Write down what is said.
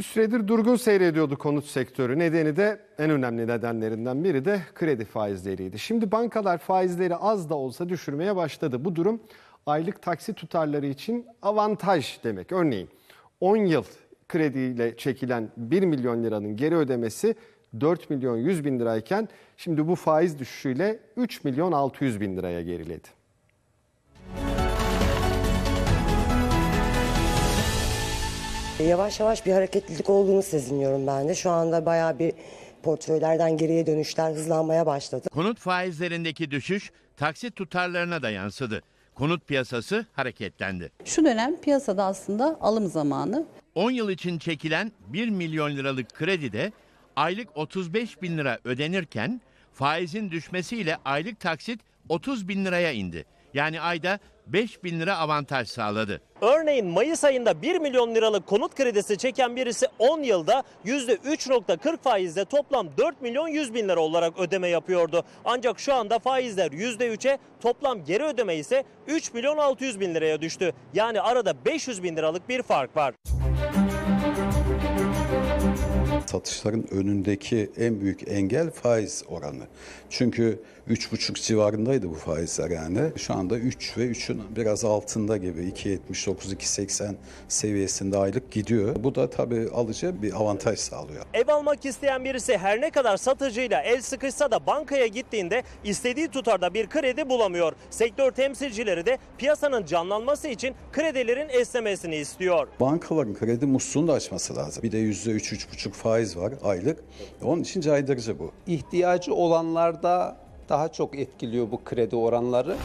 Bir süredir durgun seyrediyordu konut sektörü. Nedeni de en önemli nedenlerinden biri de kredi faizleriydi. Şimdi bankalar faizleri az da olsa düşürmeye başladı. Bu durum aylık taksi tutarları için avantaj demek. Örneğin 10 yıl krediyle çekilen 1 milyon liranın geri ödemesi 4 milyon 100 bin lirayken şimdi bu faiz düşüşüyle 3 milyon 600 bin liraya geriledi. Yavaş yavaş bir hareketlilik olduğunu sezinliyorum ben de. Şu anda bayağı bir portföylerden geriye dönüşler hızlanmaya başladı. Konut faizlerindeki düşüş taksit tutarlarına da yansıdı. Konut piyasası hareketlendi. Şu dönem piyasada aslında alım zamanı. 10 yıl için çekilen 1 milyon liralık kredide aylık 35 bin lira ödenirken faizin düşmesiyle aylık taksit 30 bin liraya indi. Yani ayda 5 bin lira avantaj sağladı. Örneğin Mayıs ayında 1 milyon liralık konut kredisi çeken birisi 10 yılda %3.40 faizle toplam 4 milyon 100 bin lira olarak ödeme yapıyordu. Ancak şu anda faizler %3'e toplam geri ödeme ise 3 milyon 600 bin liraya düştü. Yani arada 500 bin liralık bir fark var. Satışların önündeki en büyük engel faiz oranı. Çünkü 3,5 civarındaydı bu faizler yani. Şu anda 3 ve 3'ün biraz altında gibi 2.79-2.80 seviyesinde aylık gidiyor. Bu da tabii alıcı bir avantaj sağlıyor. Ev almak isteyen birisi her ne kadar satıcıyla el sıkışsa da bankaya gittiğinde istediği tutarda bir kredi bulamıyor. Sektör temsilcileri de piyasanın canlanması için kredilerin esnemesini istiyor. Bankaların kredi musluğunu da açması lazım. Bir de %3-3,5 faiz var aylık. Onun için caydırıcı bu. ihtiyacı olanlarda daha çok etkiliyor bu kredi oranları.